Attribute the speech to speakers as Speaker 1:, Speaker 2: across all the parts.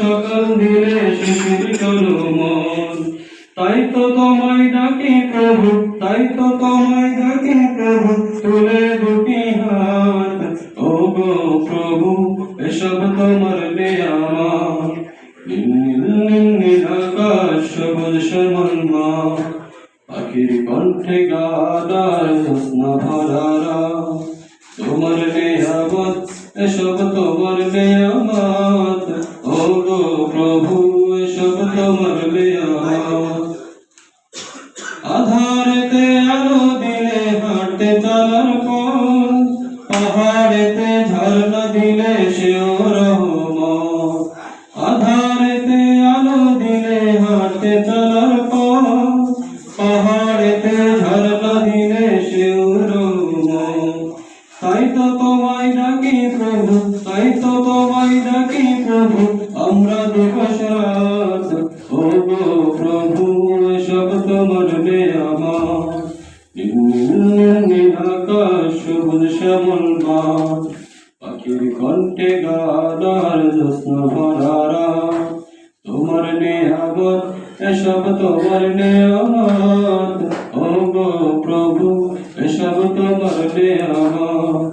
Speaker 1: সকাল দিলে শিশির তাই তো তোমায় ডাকি প্রভু, তাই তো তোমায় ডাকি প্রভু, তুলে দুটি হাত ও গো প্রভু, এসব তোমার আমার নীল আকাশ সবুজ সমান কণ্ঠে গাদার জ্যোৎস্না ভরারা। তোমার নেয়ামত এসব তোমার নেয়ামত দিলে হাঁটতে চলার পথ, পাহাড়েতে ঝর্ণা দিলে সেও রহমত আধারেতে আলো দিলে হাঁটতে চলার পথ, পাহাড়েতে ঝর্ণা দিলে সেও রহমত তাই তো তো তোমায় ডাকি প্রভু, আমরা আকাশ সবুজ শ্যামল বাদ পাখির কণ্ঠে গাদার যত্ন ভরারা তোমার নেহাবত এসব তোমার নেয়ামত ও গো প্রভু এসব তোমার নেয়ামত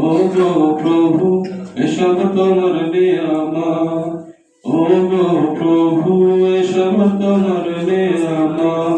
Speaker 1: ও গো প্রভু এসব তোমার নেয়ামত ও গো প্রভু এসব তোমার নেয়ামত